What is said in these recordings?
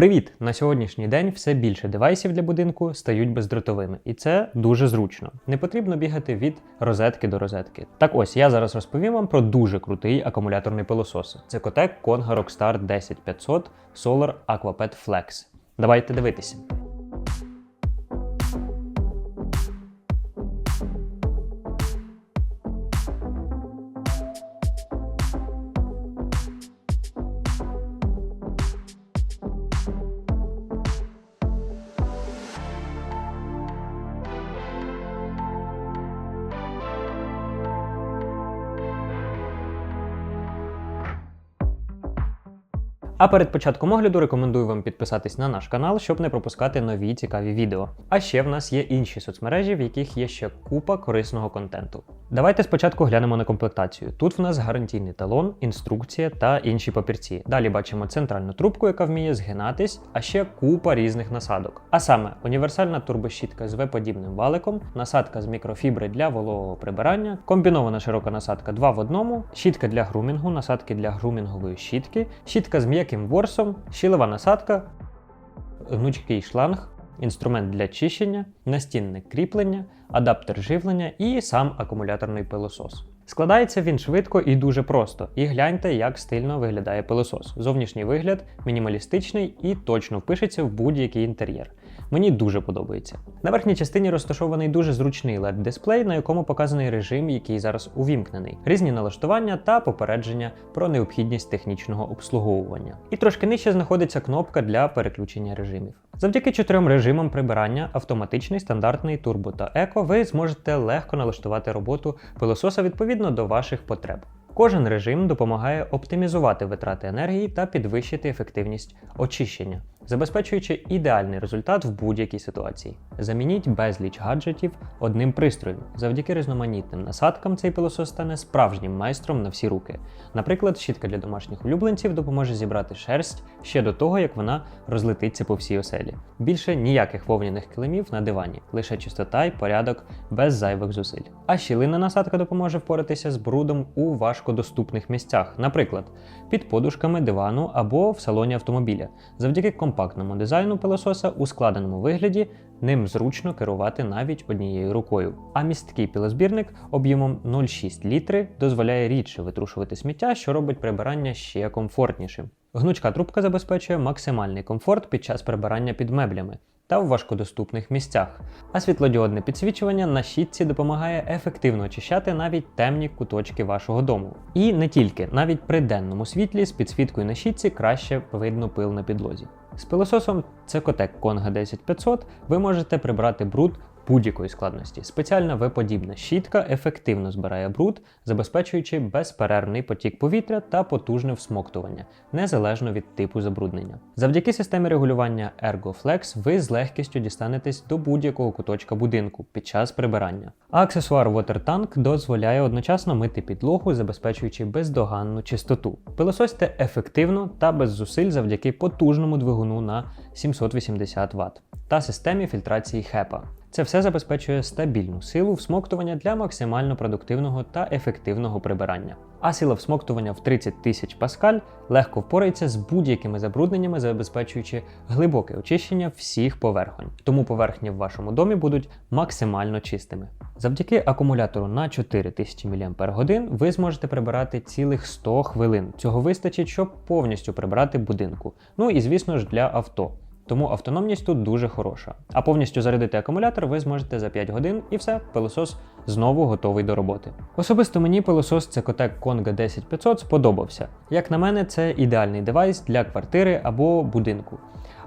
Привіт! На сьогоднішній день все більше девайсів для будинку стають бездротовими, і це дуже зручно. Не потрібно бігати від розетки до розетки. Так ось я зараз розповім вам про дуже крутий акумуляторний пилосос. Це Kotec Konga Rockstar 10500 Solar Aquapet Flex. Давайте дивитися. А перед початком огляду рекомендую вам підписатись на наш канал, щоб не пропускати нові цікаві відео. А ще в нас є інші соцмережі, в яких є ще купа корисного контенту. Давайте спочатку глянемо на комплектацію. Тут в нас гарантійний талон, інструкція та інші папірці. Далі бачимо центральну трубку, яка вміє згинатись, а ще купа різних насадок. А саме універсальна турбощітка з V-подібним валиком, насадка з мікрофібри для вологого прибирання, комбінована широка насадка 2 в одному, щітка для грумінгу, насадки для грумінгової щітки, щітка з м'яким ворсом, щілева насадка, гнучкий шланг, інструмент для чищення, настінне кріплення, адаптер живлення і сам акумуляторний пилосос. Складається він швидко і дуже просто. І гляньте, як стильно виглядає пилосос. Зовнішній вигляд мінімалістичний і точно впишеться в будь-який інтер'єр. Мені дуже подобається. На верхній частині розташований дуже зручний led дисплей на якому показаний режим, який зараз увімкнений, різні налаштування та попередження про необхідність технічного обслуговування. І трошки нижче знаходиться кнопка для переключення режимів. Завдяки чотирьом режимам прибирання автоматичний, стандартний, турбо та еко, ви зможете легко налаштувати роботу пилососа відповідно до ваших потреб. Кожен режим допомагає оптимізувати витрати енергії та підвищити ефективність очищення, забезпечуючи ідеальний результат в будь-якій ситуації. Замініть безліч гаджетів одним пристроєм. Завдяки різноманітним насадкам цей пилосос стане справжнім майстром на всі руки. Наприклад, щітка для домашніх улюбленців допоможе зібрати шерсть ще до того, як вона розлетиться по всій оселі. Більше ніяких вовняних килимів на дивані, лише чистота й порядок без зайвих зусиль. А щілина насадка допоможе впоратися з брудом у важкодоступних місцях, наприклад, під подушками дивану або в салоні автомобіля. Завдяки компактному дизайну пилососа у складеному вигляді ним зручно керувати навіть однією рукою. А місткий пилозбірник об'ємом 0,6 літри дозволяє рідше витрушувати сміття, що робить прибирання ще комфортнішим. Гнучка трубка забезпечує максимальний комфорт під час прибирання під меблями та в важкодоступних місцях. А світлодіодне підсвічування на щітці допомагає ефективно очищати навіть темні куточки вашого дому. І не тільки, навіть при денному світлі з підсвіткою на щітці краще видно пил на підлозі. З пилососом Cecotec Конга 10500 ви можете прибрати бруд будь-якої складності. Спеціальна V-подібна щітка ефективно збирає бруд, забезпечуючи безперервний потік повітря та потужне всмоктування, незалежно від типу забруднення. Завдяки системі регулювання ErgoFlex ви з легкістю дістанетесь до будь-якого куточка будинку під час прибирання. Аксесуар WaterTank дозволяє одночасно мити підлогу, забезпечуючи бездоганну чистоту. Пилососьте ефективно та без зусиль завдяки потужному двигуну на 780 Вт та системі фільтрації HEPA. Це все забезпечує стабільну силу всмоктування для максимально продуктивного та ефективного прибирання. А сила всмоктування в 30 тисяч паскаль легко впорається з будь-якими забрудненнями, забезпечуючи глибоке очищення всіх поверхонь. Тому поверхні в вашому домі будуть максимально чистими. Завдяки акумулятору на 4000 мАч ви зможете прибирати цілих 100 хвилин. Цього вистачить, щоб повністю прибрати будинку. Ну і звісно ж для авто тому автономність тут дуже хороша. А повністю зарядити акумулятор ви зможете за 5 годин і все, пилосос знову готовий до роботи. Особисто мені пилосос Cecotec Konga 10500 сподобався. Як на мене, це ідеальний девайс для квартири або будинку.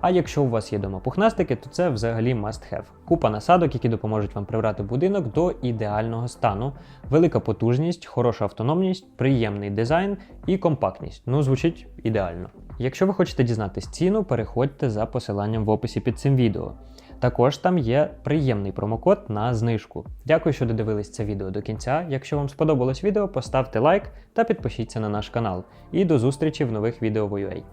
А якщо у вас є дома пухнастики, то це взагалі must have. Купа насадок, які допоможуть вам прибрати будинок до ідеального стану, велика потужність, хороша автономність, приємний дизайн і компактність. Ну, звучить ідеально. Якщо ви хочете дізнатись ціну, переходьте за посиланням в описі під цим відео. Також там є приємний промокод на знижку. Дякую, що додивились це відео до кінця. Якщо вам сподобалось відео, поставте лайк та підпишіться на наш канал. І до зустрічі в нових відео в UA.